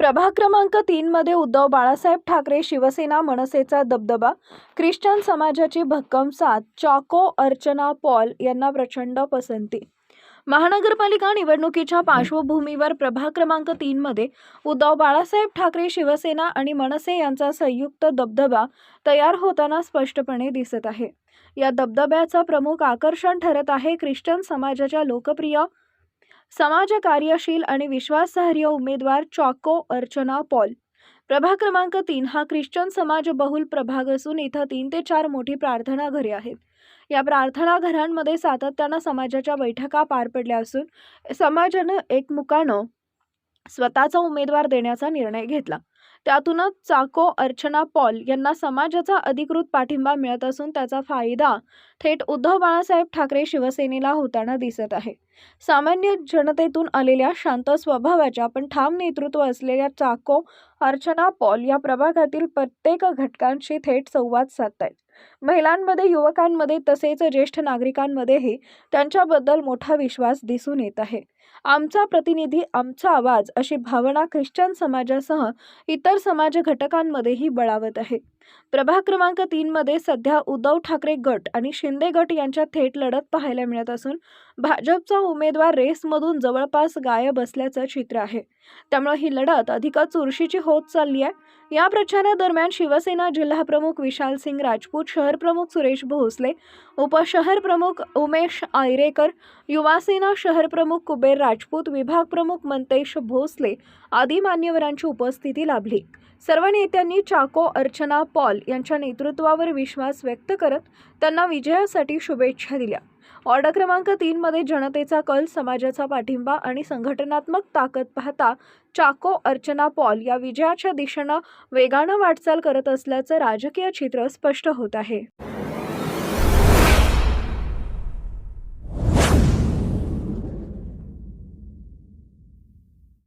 प्रभाग क्रमांक तीनमध्ये उद्धव बाळासाहेब ठाकरे शिवसेना मनसेचा दबदबा ख्रिश्चन समाजाची भक्कम साथ चाको अर्चना पॉल यांना प्रचंड पसंती. महानगरपालिका निवडणुकीच्या पार्श्वभूमीवर प्रभाग क्रमांक तीनमध्ये उद्धव बाळासाहेब ठाकरे शिवसेना आणि मनसे यांचा संयुक्त दबदबा तयार होताना स्पष्टपणे दिसत आहे. या दबदब्याचं प्रमुख आकर्षण ठरत आहे ख्रिश्चन समाजाच्या लोकप्रिय समाजकार्यशील आणि विश्वासार्ह उमेदवार चॉको अर्चना पॉल. प्रभाग क्रमांक तीन हा ख्रिश्चन समाज बहुल प्रभाग असून इथं तीन ते चार मोठी प्रार्थना घरे आहेत. या प्रार्थना घरांमध्ये सातत्यानं समाजाच्या बैठका पार पडल्या असून समाजानं एकमुखानं स्वतःचा उमेदवार देण्याचा निर्णय घेतला. त्यातूनच चाको अर्चना पॉल यांना समाजाचा अधिकृत पाठिंबा मिळत असून त्याचा फायदा थेट उद्धव बाळासाहेब ठाकरे शिवसेनेला होताना दिसत आहे. सामान्य जनतेतून आलेल्या शांत स्वभावाच्या पण ठाम नेतृत्व असलेल्या चाको अर्चना पॉल या प्रभागातील प्रत्येक घटकांशी थेट संवाद साधतायत. महिलांमध्ये युवकांमध्ये तसेच ज्येष्ठ नागरिकांमध्येही त्यांच्याबद्दल मोठा विश्वास दिसून येत आहे. आमचा प्रतिनिधी आमचा आवाज अशी भावना ख्रिश्चन समाजासह इतर समाज घटकांमध्येही बळावत आहे. प्रभाग क्रमांक तीनमध्ये सध्या उद्धव ठाकरे गट आणि शिंदे गट यांच्यात थेट लढत पाहायला मिळत असून भाजपचा उमेदवार रेसमधून जवळपास गायब असल्याचं चित्र आहे. त्यामुळे ही लढत अधिकच चुरशीची होत चालली आहे. या प्रचारादरम्यान शिवसेना जिल्हाप्रमुख विशाल सिंग राजपूत शहर प्रमुख सुरेश भोसले उपशहर प्रमुख उमेश आयरेकर युवासेना शहर प्रमुख कुबेर राजपूत विभाग प्रमुख मंतेश भोसले आदी मान्यवरांची उपस्थिती लाभली. सर्व नेत्यांनी चाको अर्चना पॉल यांच्या नेतृत्वावर विश्वास व्यक्त करत त्यांना विजयासाठी शुभेच्छा दिल्या. ऑर्डर क्रमांक तीनमध्ये जनतेचा कल समाजाचा पाठिंबा आणि संघटनात्मक ताकद पाहता चाको अर्चना पॉल या विजयाच्या दिशेनं वेगानं वाटचाल करत असल्याचं राजकीय चित्र स्पष्ट होत आहे.